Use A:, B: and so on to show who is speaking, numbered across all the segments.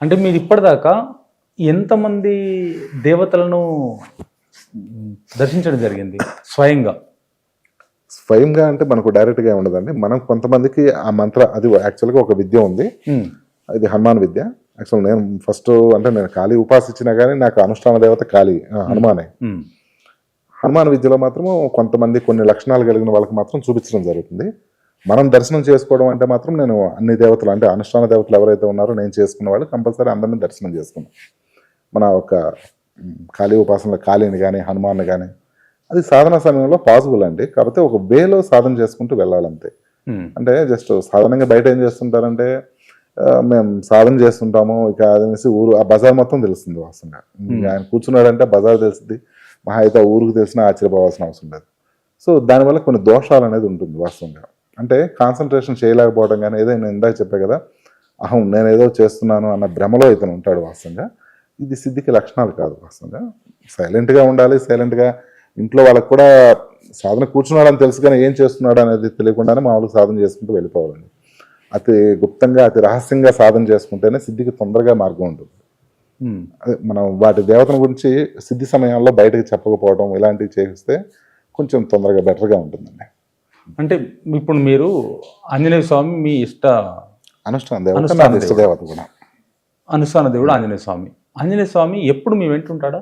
A: అంటే మీరు ఇప్పటిదాకా ఎంతమంది దేవతలను దర్శించడం జరిగింది స్వయంగా?
B: స్వయంగా అంటే మనకు డైరెక్ట్గా ఉండదండి. మనం కొంతమందికి ఆ మంత్ర అది యాక్చువల్గా ఒక విద్య ఉంది. ఇది హనుమాన్ విద్య. యాక్చువల్ నేను ఫస్ట్ అంటే నేను కాళీ ఉపాసించినా కానీ నాకు అనుష్ఠాన దేవత కాళీ ఆ, హనుమానే. హనుమాన్ విద్యలో మాత్రము కొంతమంది కొన్ని లక్షణాలు కలిగిన వాళ్ళకి మాత్రం చూపించడం జరుగుతుంది. మనం దర్శనం చేసుకోవడం అంటే మాత్రం నేను అన్ని దేవతలు అంటే అనుష్ఠాన దేవతలు ఎవరైతే ఉన్నారో నేను చేసుకున్న వాళ్ళు కంపల్సరీ అందరినీ దర్శనం చేసుకున్నాను మన ఒక కాళీ ఉపాసనలో కాళీని కానీ హనుమాన్ని కానీ అది సాధన సమయంలో పాసిబుల్ అండి. కాకపోతే ఒక వేలో సాధన చేసుకుంటూ వెళ్ళాలంతే. అంటే జస్ట్ సాధారణంగా బయట ఏం చేస్తుంటారంటే మేము సాధన చేస్తుంటాము ఇక అదనేసి ఊరు ఆ బజార్ మొత్తం తెలుస్తుంది వాస్తవంగా ఆయన కూర్చున్నాడంటే బజార్ తెలుస్తుంది మహా అయితే ఆ ఊరికి తెలిసినా ఆశ్చర్యపోవాల్సిన అవసరం లేదు. సో దానివల్ల కొన్ని దోషాలు అనేది ఉంటుంది వాస్తవంగా. అంటే కాన్సన్ట్రేషన్ చేయలేకపోవడం కానీ ఏదో నేను ఇందాక చెప్పా కదా అహం నేను ఏదో చేస్తున్నాను అన్న భ్రమలో ఇతను ఉంటాడు వాస్తవంగా. ఇది సిద్ధికి లక్షణాలు కాదు వాస్తవంగా. సైలెంట్గా ఉండాలి సైలెంట్గా ఇంట్లో వాళ్ళకి కూడా సాధన కూర్చున్నాడని తెలుసు కానీ ఏం చేస్తున్నాడు అనేది తెలియకుండానే మామూలుగా సాధన చేసుకుంటూ వెళ్ళిపోవాలండి. అతి గుప్తంగా అతి రహస్యంగా సాధన చేసుకుంటేనే సిద్ధికి తొందరగా మార్గం ఉంటుంది. మనం వాటి దేవతల గురించి సిద్ధి సమయాల్లో బయటకు చెప్పకపోవడం ఇలాంటివి చేస్తే కొంచెం తొందరగా బెటర్గా ఉంటుందండి.
A: అంటే ఇప్పుడు మీరు ఆంజనేయ స్వామి మీ ఇష్ట
B: అనుష్ఠాన దేవత కూడా.
A: అనుష్ఠాన దేవుడు ఆంజనేయ స్వామి. ఆంజనేయ స్వామి ఎప్పుడు మీ వెంట ఉంటాడా?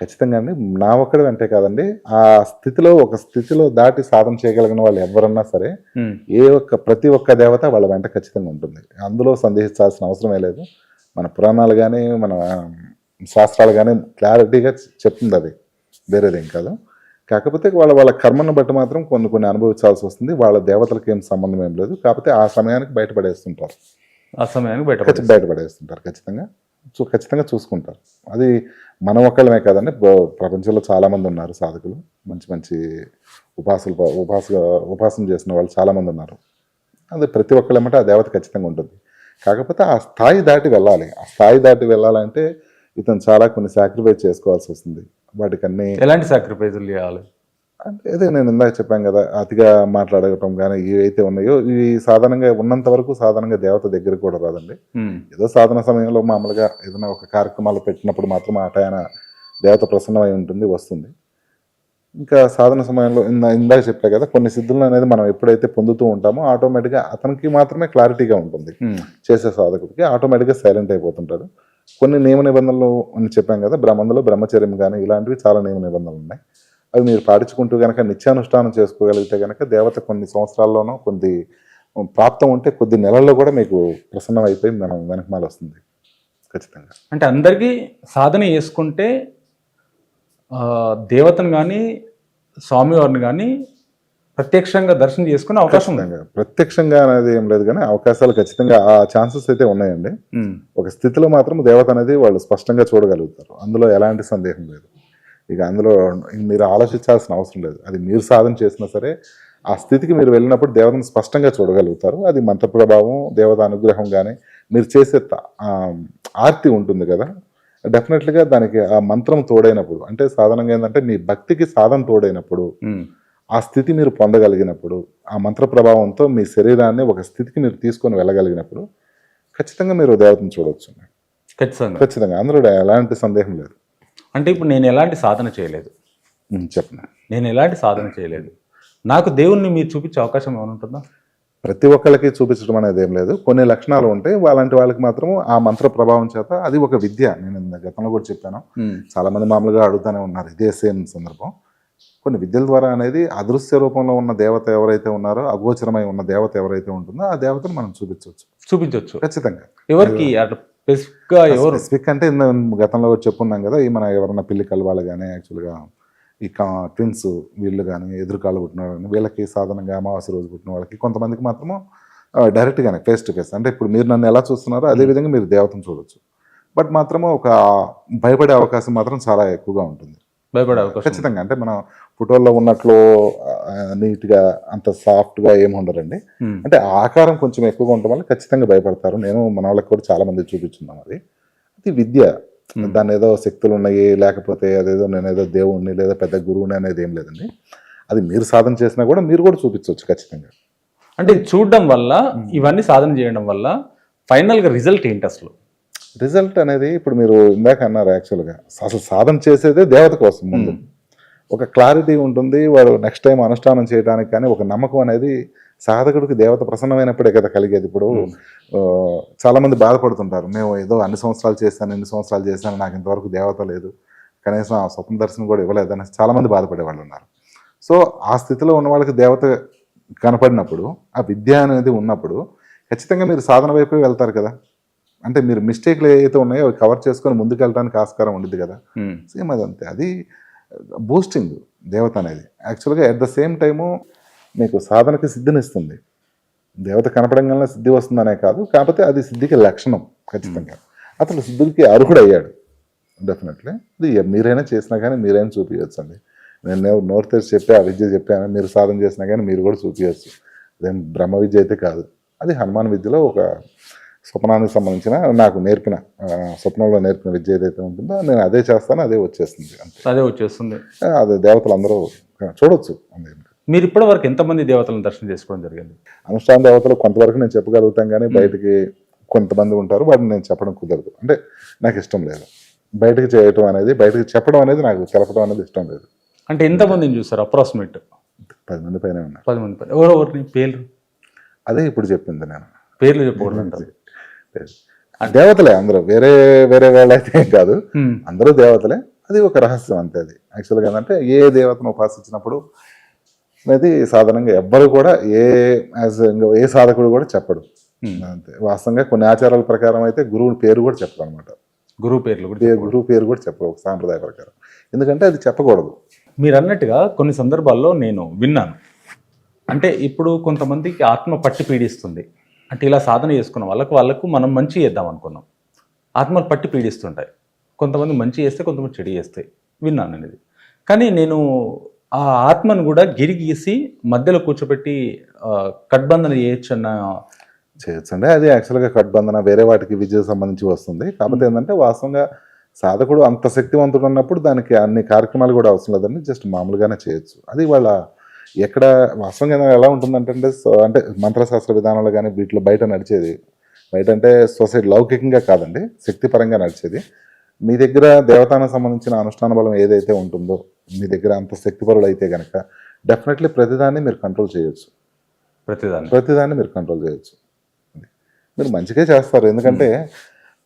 B: ఖచ్చితంగా అండి. నా ఒక్కడి అంటే కాదండి. ఆ స్థితిలో ఒక స్థితిలో దాటి సాధన చేయగలిగిన వాళ్ళు ఎవరన్నా సరే ఏ ఒక్క ప్రతి ఒక్క దేవత వాళ్ళ వెంట ఖచ్చితంగా ఉంటుంది. అందులో సందేహించాల్సిన అవసరమే లేదు. మన పురాణాలు కానీ మన శాస్త్రాలు కానీ క్లారిటీగా చెప్తుంది అది. వేరేదేం కాదు. కాకపోతే వాళ్ళ వాళ్ళ కర్మను బట్టి మాత్రం కొన్ని కొన్ని అనుభవించాల్సి వస్తుంది. వాళ్ళ దేవతలకు ఏం సంబంధం ఏం లేదు. కాకపోతే ఆ సమయానికి బయటపడేస్తుంటారు.
A: ఆ సమయానికి బయట
B: బయటపడేస్తుంటారు. ఖచ్చితంగా సో ఖచ్చితంగా చూసుకుంటారు. అది మనం ఒక్కళ్ళమే కాదండి. ప్రపంచంలో చాలా మంది ఉన్నారు సాధకులు. మంచి మంచి ఉపాసలు ఉపాస ఉపాసన చేసిన వాళ్ళు చాలా మంది ఉన్నారు. అది ప్రతి ఒక్కళ్ళేమంటే ఆ దేవత ఖచ్చితంగా ఉంటుంది. కాకపోతే ఆ స్థాయి దాటి వెళ్ళాలి. ఆ స్థాయి దాటి వెళ్ళాలంటే ఇతను చాలా కొన్ని సాక్రిఫైస్ చేసుకోవాల్సి వస్తుంది. వాటికన్నీ
A: ఎలాంటి సాక్రిఫైజులు చేయాలి?
B: అంటే అదే నేను ఇందాక చెప్పాను కదా అతిగా మాట్లాడటం కానీ ఏవైతే ఉన్నాయో ఇవి సాధారణంగా ఉన్నంత వరకు సాధారణంగా దేవత దగ్గర కూడా రాదండి. ఏదో సాధన సమయంలో మామూలుగా ఏదైనా ఒక కార్యక్రమాలు పెట్టినప్పుడు మాత్రం ఆ టైన దేవత ప్రసన్నమై ఉంటుంది వస్తుంది. ఇంకా సాధన సమయంలో ఇందా ఇందాక చెప్పా కదా కొన్ని సిద్ధులను అనేది మనం ఎప్పుడైతే పొందుతూ ఉంటామో ఆటోమేటిక్గా అతనికి మాత్రమే క్లారిటీగా ఉంటుంది. చేసే సాధకుడికి ఆటోమేటిక్గా సైలెంట్ అయిపోతుంటాడు. కొన్ని నియమ నిబంధనలు అని చెప్పాం కదా బ్రహ్మందులో బ్రహ్మచర్యం కానీ ఇలాంటివి చాలా నియమ నిబంధనలు ఉన్నాయి. అవి మీరు పాటించుకుంటూ కనుక నిత్యానుష్ఠానం చేసుకోగలిగితే కనుక దేవత కొన్ని సంవత్సరాల్లోనో కొద్ది ప్రాప్తం ఉంటే కొద్ది నెలల్లో కూడా మీకు ప్రసన్నం అయిపోయి మనం వెనకమాల వస్తుంది. ఖచ్చితంగా.
A: అంటే అందరికీ సాధన చేసుకుంటే దేవతను కానీ స్వామివారిని కానీ ప్రత్యక్షంగా దర్శనం చేసుకునే అవకాశం ఉంది.
B: ప్రత్యక్షంగా అనేది ఏం లేదు కానీ అవకాశాలు ఖచ్చితంగా ఆ ఛాన్సెస్ అయితే ఉన్నాయండి. ఒక స్థితిలో మాత్రం దేవత అనేది వాళ్ళు స్పష్టంగా చూడగలుగుతారు. అందులో ఎలాంటి సందేహం లేదు. ఇక అందులో మీరు ఆలోచించాల్సిన అవసరం లేదు. అది మీరు సాధన చేసినా సరే ఆ స్థితికి మీరు వెళ్ళినప్పుడు దేవతను స్పష్టంగా చూడగలుగుతారు. అది మంత్ర ప్రభావం దేవత అనుగ్రహం కానీ మీరు చేసే ఆర్తి ఉంటుంది కదా. డెఫినెట్లీగా దానికి ఆ మంత్రం తోడైనప్పుడు అంటే సాధారణంగా ఏంటంటే మీ భక్తికి సాధన తోడైనప్పుడు ఆ స్థితి మీరు పొందగలిగినప్పుడు ఆ మంత్ర ప్రభావంతో మీ శరీరాన్ని ఒక స్థితికి మీరు తీసుకొని వెళ్ళగలిగినప్పుడు ఖచ్చితంగా మీరు దేవతను చూడవచ్చు
A: ఖచ్చితంగా.
B: ఖచ్చితంగా. అందులో ఎలాంటి సందేహం లేదు.
A: అంటే ఇప్పుడు నేను ఎలాంటి సాధన చేయలేదు.
B: చెప్పండి.
A: నేను ఎలాంటి సాధన చేయలేదు. నాకు దేవుణ్ణి మీరు చూపించే అవకాశం ఏమైనా ఉంటుందా?
B: ప్రతి ఒక్కళ్ళకి చూపించడం అనేది ఏం లేదు. కొన్ని లక్షణాలు ఉంటాయి. అలాంటి వాళ్ళకి మాత్రం ఆ మంత్ర ప్రభావం చేత అది ఒక విద్య. నేను గతంలో కూడా చెప్పాను. చాలా మంది మామూలుగా అడుగుతూనే ఉన్నారు. ఇదే సేమ్ సందర్భం. కొన్ని విద్యల ద్వారా అనేది అదృశ్య రూపంలో ఉన్న దేవత ఎవరైతే ఉన్నారో అగోచరమై ఉన్న దేవత ఎవరైతే ఉంటుందో ఆ దేవతను మనం చూపించవచ్చు.
A: చూపించవచ్చు.
B: ఖచ్చితంగా.
A: ఎవరికి? ఎవరు?
B: స్పెసిఫిక్ అంటే గతంలో చెప్పున్నాం కదా ఈ మన ఎవరైనా పిల్లి కలవాలి కానీ యాక్చువల్గా ఈ ట్విన్స్ వీళ్ళు కానీ ఎదురుకాళ్ళు పుట్టిన కానీ వీళ్ళకి సాధారణంగా అమావాస్య రోజు పుట్టిన వాళ్ళకి కొంతమందికి మాత్రము డైరెక్ట్గానే ఫేస్ టు ఫేస్ అంటే ఇప్పుడు మీరు నన్ను ఎలా చూస్తున్నారో అదే విధంగా మీరు దేవతను చూడొచ్చు. బట్ మాత్రము ఒక భయపడే అవకాశం మాత్రం చాలా ఎక్కువగా ఉంటుంది.
A: భయపడే అవకాశం.
B: ఖచ్చితంగా. అంటే మనం ఫోటోల్లో ఉన్నట్లు నీట్గా అంత సాఫ్ట్గా ఏమి ఉండరండి. అంటే ఆకారం కొంచెం ఎక్కువగా ఉండటం వల్ల ఖచ్చితంగా భయపడతారు. నేను మన వాళ్ళకి కూడా చాలా మంది చూపించున్నాం అది. అది విద్య. దాని ఏదో శక్తులు ఉన్నాయి లేకపోతే అదేదో నేను ఏదో దేవుణ్ణి లేదా పెద్ద గురువుని అనేది ఏం లేదండి. అది మీరు సాధన చేసినా కూడా మీరు కూడా చూపించవచ్చు ఖచ్చితంగా.
A: అంటే చూడడం వల్ల ఇవన్నీ సాధన చేయడం వల్ల ఫైనల్గా రిజల్ట్ ఏంటి అసలు?
B: రిజల్ట్ అనేది ఇప్పుడు మీరు ఇందాక అన్నారు యాక్చువల్గా. అసలు సాధన చేసేదే దేవత కోసం ముందు. ఒక క్లారిటీ ఉంటుంది వాడు నెక్స్ట్ టైం అనుష్ఠానం చేయడానికి కానీ ఒక నమ్మకం అనేది సాధకుడికి దేవత ప్రసన్నమైనప్పుడే కదా కలిగేది. ఇప్పుడు ఆ, చాలా మంది బాధపడుతుంటారు. మేము ఏదో అన్ని సంవత్సరాలు చేశాను ఎన్ని సంవత్సరాలు చేశాను నాకు ఇంతవరకు దేవత లేదు. కనీసం ఆ స్వప్న దర్శనం కూడా ఇవ్వలేదని చాలా మంది బాధపడే వాళ్ళు ఉన్నారు. సో ఆ స్థితిలో ఉన్న వాళ్ళకి దేవత కనపడినప్పుడు ఆ విద్య అనేది ఉన్నప్పుడు ఖచ్చితంగా మీరు సాధన వైపు వెళ్తారు కదా. అంటే మీరు మిస్టేక్లు ఏవైతే ఉన్నాయో అవి కవర్ చేసుకొని ముందుకు వెళ్ళడానికి ఆస్కారం ఉండిద్ది కదా. సేమ్ అది అంతే అది బూస్టింగ్ దేవత అనేది. యాక్చువల్గా ఎట్ ద సేమ్ టైము మీకు సాధనకి సిద్ధినిస్తుంది. దేవత కనపడంగానే సిద్ధి వస్తుందనే కాదు కాకపోతే అది సిద్ధికి లక్షణం ఖచ్చితంగా. అతను సిద్ధికి అర్హుడు అయ్యాడు డెఫినెట్లీ ఇది మీరైనా చేసినా కానీ మీరైనా చూపించచ్చండి నేను నోరు తెరిచి చెప్పి ఆ విద్య చెప్పాను మీరు సాధన చేసినా కానీ మీరు కూడా చూపించచ్చు అదేం బ్రహ్మ విద్య అయితే కాదు. అది హనుమాన్ విద్యలో ఒక స్వప్నానికి సంబంధించిన నాకు నేర్పిన స్వప్నంలో నేర్పిన విద్య ఏదైతే ఉంటుందో నేను అదే చేస్తాను అదే వచ్చేస్తుంది
A: అదే వచ్చేస్తుంది.
B: అది దేవతలు అందరూ చూడొచ్చు
A: మీరు ఇప్పటి వరకు ఎంతమంది దేవతలను దర్శనం చేసుకోవడం జరిగింది?
B: అనుష్ఠాన దేవతలు కొంతవరకు నేను చెప్పగలుగుతాం కానీ బయటికి కొంతమంది ఉంటారు వాటిని నేను చెప్పడం కుదరదు. అంటే నాకు ఇష్టం లేదు. బయటకు చేయటం అనేది బయటకు చెప్పడం అనేది నాకు తెలపడం అనేది ఇష్టం లేదు.
A: అంటే ఎంతమందిని చూస్తారు అప్రాక్సిమేట్?
B: పది మంది పైన ఉన్నారు.
A: పది మంది పైన. ఎవరెవరిని పేర్లు?
B: అదే ఇప్పుడు చెప్పింది నేను.
A: పేర్లు చెప్పకూడదు అంటారు.
B: దేవతలే అందరూ. వేరే వేరే వాళ్ళు అయితే ఏం కాదు.
A: ఉమ్,
B: అందరూ దేవతలే. అది ఒక రహస్యం అంతే అది. యాక్చువల్గా ఏంటంటే ఏ దేవతను ఉపాసించినప్పుడు అనేది సాధారణంగా ఎవ్వరు కూడా ఏ యాజ్ ఏ సాధకుడు కూడా చెప్పడు.
A: Hmm.
B: అంతే. వాస్తవంగా కొన్ని ఆచారాల ప్రకారం అయితే గురువుని పేరు కూడా చెప్పరు అనమాట
A: గురువు పేర్లు కూడా
B: గురువు పేరు కూడా చెప్పరు ఒక సాంప్రదాయ ప్రకారం. ఎందుకంటే అది చెప్పకూడదు.
A: మీరు అన్నట్టుగా కొన్ని సందర్భాల్లో నేను విన్నాను. అంటే ఇప్పుడు కొంతమందికి ఆత్మ పట్టి పీడిస్తుంది. అంటే ఇలా సాధన చేసుకున్న వాళ్ళకు వాళ్ళకు మనం మంచి చేద్దాం అనుకున్నాం. ఆత్మలు పట్టి పీడిస్తుంటాయి. కొంతమంది మంచి చేస్తే కొంతమంది చెడు చేస్తాయి విన్నాను నేను ఇది. కానీ నేను ఆ ఆత్మను కూడా గిరి గీసి మధ్యలో కూర్చోబెట్టి కట్బంధన చేయొచ్చు అన్న
B: చేయొచ్చు అండి అది యాక్చువల్గా కట్బంధన వేరే వాటికి విద్యకు సంబంధించి వస్తుంది. కాకపోతే ఏంటంటే వాస్తవంగా సాధకుడు అంత శక్తివంతుడు ఉన్నప్పుడు దానికి అన్ని కార్యక్రమాలు కూడా అవసరం లేదండి. జస్ట్ మామూలుగానే చేయొచ్చు. అది వాళ్ళ ఎక్కడ వాస్తవంగా ఎలా ఉంటుందంటే అంటే సో- అంటే మంత్రశాస్త్ర విధానాలు కానీ వీటిలో బయట నడిచేది. బయట అంటే సొసైటీ లౌకికంగా కాదండి శక్తిపరంగా నడిచేది. మీ దగ్గర దేవతానికి సంబంధించిన అనుష్ఠాన బలం ఏదైతే ఉంటుందో మీ దగ్గర అంత శక్తిపరులు అయితే కనుక డెఫినెట్లీ ప్రతిదాన్ని మీరు కంట్రోల్ చేయొచ్చు.
A: ప్రతిదాన్ని.
B: ప్రతిదాన్ని మీరు కంట్రోల్ చేయొచ్చు. మీరు మంచిగా చేస్తారు. ఎందుకంటే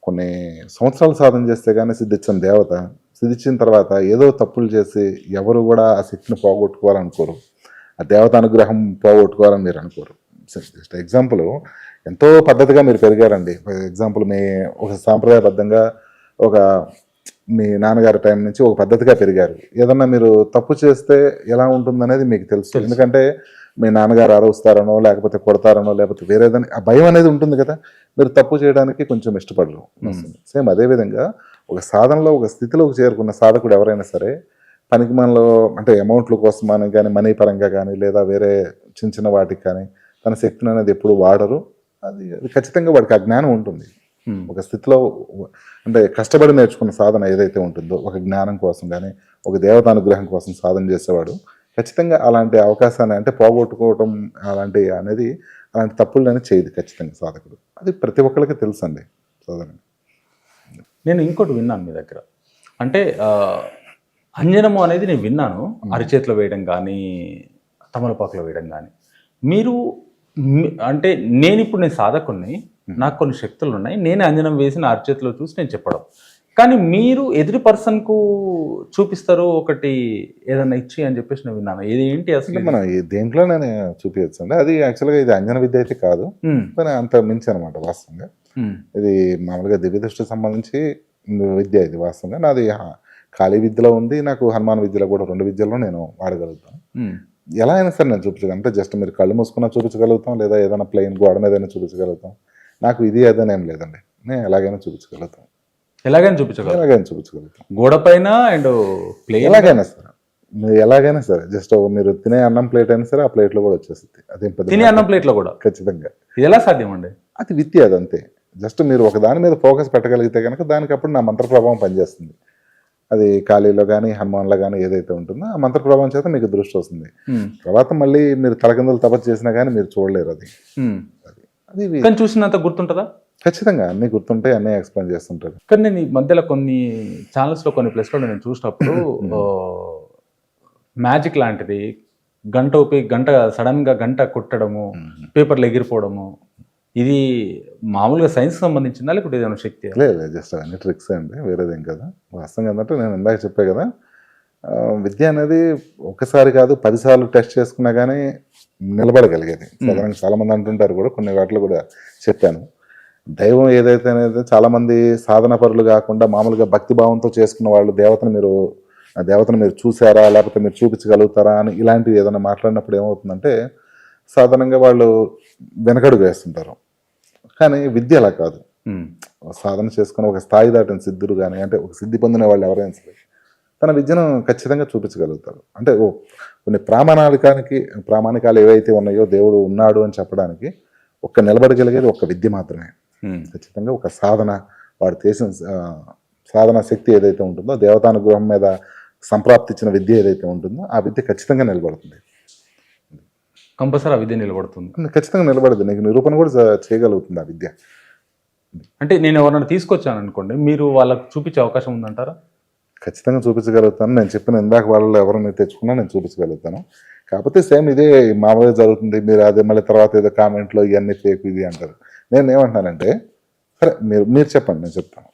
B: కొన్ని సంవత్సరాలు సాధన చేస్తే కానీ సిద్ధించిన దేవత సిద్ధించిన తర్వాత ఏదో తప్పులు చేసి ఎవరు కూడా ఆ శక్తిని పోగొట్టుకోవాలనుకోరు. ఆ దేవత అనుగ్రహం పోగొట్టుకోవాలని మీరు అనుకోరు. జస్ట్ ఎగ్జాంపుల్ ఎంతో పద్ధతిగా మీరు పెరిగారండి. ఫర్ ఎగ్జాంపుల్ మీ ఒక సాంప్రదాయబద్ధంగా ఒక మీ నాన్నగారి టైం నుంచి ఒక పద్ధతిగా పెరిగారు. ఏదన్నా మీరు తప్పు చేస్తే ఎలా ఉంటుందనేది మీకు తెలుసు. ఎందుకంటే మీ నాన్నగారు అరుస్తారనో లేకపోతే కొడతారనో లేకపోతే వేరేదని ఆ భయం అనేది ఉంటుంది కదా. మీరు తప్పు చేయడానికి కొంచెం ఇష్టపడరు. సేమ్ అదే విధంగా ఒక సాధనలో ఒక స్థితిలోకి చేరుకున్న సాధకుడు ఎవరైనా సరే పనికి మనలో అంటే అమౌంట్ల కోసం అని కానీ మనీ పరంగా కానీ లేదా వేరే చిన్న చిన్న వాటికి కానీ తన శక్తిని అనేది ఎప్పుడు వాడరు. అది అది ఖచ్చితంగా వాడికి ఆ జ్ఞానం ఉంటుంది. ఒక స్థితిలో అంటే కష్టపడి నేర్చుకున్న సాధన ఏదైతే ఉంటుందో ఒక జ్ఞానం కోసం కానీ ఒక దేవతానుగ్రహం కోసం సాధన చేసేవాడు ఖచ్చితంగా అలాంటి అవకాశాన్ని అంటే పోగొట్టుకోవటం అలాంటి అనేది అలాంటి తప్పులు అనేది చేయదు ఖచ్చితంగా సాధకుడు. అది ప్రతి ఒక్కరికి తెలుసు అండి సాధన.
A: నేను ఇంకోటి విన్నాను మీ దగ్గర. అంటే అంజనము అనేది నేను విన్నాను. అరిచేతిలో వేయడం కానీ తమలపాకులో వేయడం కానీ మీరు అంటే నేను ఇప్పుడు నేను సాధకుడిని నాకు కొన్ని శక్తులు ఉన్నాయి నేనే అంజనం వేసి నా అరిచేతిలో చూసి నేను చెప్పడం. కానీ మీరు ఎదుటి పర్సన్కు చూపిస్తారు ఒకటి ఏదన్నా ఇచ్చి అని చెప్పేసి నేను విన్నాను. ఇది ఏంటి అసలు?
B: మనం ఈ దేంట్లోనే చూపించచ్చు అండి అది యాక్చువల్గా ఇది అంజన విద్య అయితే కాదు. కానీ అంత మించి అనమాట వాస్తవంగా. ఇది మామూలుగా దివ్య దృష్టికి సంబంధించి విద్య ఇది వాస్తవంగా. నాది ఖాళీ విద్యలో ఉంది నాకు హనుమాన్ విద్యలో కూడా రెండు విద్యల్లో నేను వాడగలుగుతాను ఎలా అయినా సరే నేను చూపించగలను. అంటే జస్ట్ మీరు కళ్ళు మూసుకున్నా చూపించగలుగుతాం లేదా ఏదైనా ప్లెయిన్ గోడ మీద అయినా చూపించగలుగుతాం. నాకు ఇది అదని ఏం లేదండి. నేను ఎలాగైనా చూపించగలుగుతాం
A: ఎలాగైనా చూపించగలరు
B: ఎలాగైనా చూపించగలుగుతాం
A: గోడ పైన అండ్ ప్లేన్
B: ఎలాగైనా సరే. మీరు ఎలాగైనా సరే జస్ట్ మీరు తినే అన్నం ప్లేట్ అయినా సరే ఆ ప్లేట్లో కూడా వచ్చేస్తుంది. అదేం పెద్ద
A: తినే అన్నం ప్లేట్లో కూడా?
B: ఖచ్చితంగా.
A: ఎలా సాధ్యం అండి
B: అది విద్య అదంతే జస్ట్ మీరు ఒక దాని మీద ఫోకస్ పెట్టగలిగితే కనుక దానికి అప్పుడు నా మంత్ర ప్రభావం పనిచేస్తుంది. అది ఖాళీలో కానీ హనుమాన్లో కానీ ఏదైతే ఉంటుందో ఆ మంత్ర ప్రభావం చేత మీకు దృష్టి వస్తుంది. తర్వాత మళ్ళీ మీరు తలకిందులు తపస్సు చేసినా కానీ మీరు చూడలేరు అది. అది
A: కానీ చూసినంత గుర్తుంటుందా?
B: ఖచ్చితంగా అన్నీ గుర్తుంటాయి అన్నీ ఎక్స్ప్లెయిన్ చేస్తుంటారు.
A: కానీ నేను ఈ మధ్యలో కొన్ని ఛానల్స్లో కొన్ని ప్లేస్లో నేను చూసినప్పుడు మ్యాజిక్ లాంటిది. గంట ఉపయోగ గంట సడన్గా గంట కొట్టడము పేపర్లు ఎగిరిపోవడము ఇది మామూలుగా సైన్స్ సంబంధించిందా లేకపోతే ఏదైనా శక్తి?
B: లేదు లేదు జస్ట్ అన్ని ట్రిక్స్ అండి వేరేదేం కదా. వాస్తవంగా ఏంటంటే నేను ఇందాక చెప్పే కదా విద్య అనేది ఒకసారి కాదు పదిసార్లు టెస్ట్ చేసుకున్నా కానీ నిలబడగలిగేది. సాధారణంగా చాలా మంది అంటుంటారు కూడా కొన్ని వాటిలో కూడా చెప్పాను. దైవం ఏదైతే అనేది చాలా మంది సాధన పరులు కాకుండా మామూలుగా భక్తి భావంతో చేసుకున్న వాళ్ళు దేవతను మీరు దేవతను మీరు చూసారా లేకపోతే మీరు చూపించగలుగుతారా అని ఇలాంటివి ఏదైనా మాట్లాడినప్పుడు ఏమవుతుందంటే సాధారణంగా వాళ్ళు వెనకడుగు వేస్తుంటారు. కానీ విద్య అలా కాదు. సాధన చేసుకుని ఒక స్థాయి దాటిన సిద్ధుడు కానీ అంటే ఒక సిద్ధి పొందిన వాళ్ళు ఎవరైనా సరే తన విద్యను ఖచ్చితంగా చూపించగలుగుతారు అంటే ఓ కొన్ని ప్రామాణికానికి ప్రామాణికాలు ఏవైతే ఉన్నాయో దేవుడు ఉన్నాడు అని చెప్పడానికి ఒక్క నిలబడగలిగేది ఒక్క విద్య మాత్రమే. ఖచ్చితంగా ఒక సాధన వాడు చేసిన సాధన శక్తి ఏదైతే ఉంటుందో దేవతానుగ్రహం మీద సంప్రాప్తించిన విద్య ఏదైతే ఉంటుందో ఆ విద్య ఖచ్చితంగా నిలబడుతుంది
A: కంపల్సరీ ఆ విద్య నిలబడుతుంది.
B: ఖచ్చితంగా నిలబడదు. నీకు నిరూపణ కూడా చేయగలుగుతుంది ఆ విద్య.
A: అంటే నేను ఎవరైనా తీసుకొచ్చాను అనుకోండి మీరు వాళ్ళకి చూపించే అవకాశం ఉందంటారా?
B: ఖచ్చితంగా చూపించగలుగుతాను. నేను చెప్పిన ఇందాక వాళ్ళు ఎవరిని తెచ్చుకున్నా నేను చూపించగలుగుతాను. కాకపోతే సేమ్ ఇదే మామూలుగా జరుగుతుంది. మీరు అదే మళ్ళీ తర్వాత ఏదో కామెంట్లో ఇవన్నీ ఫేక్ ఇది అంటారు. నేను ఏమంటున్నానంటే సరే మీరు మీరు చెప్పండి నేను చెప్తాను.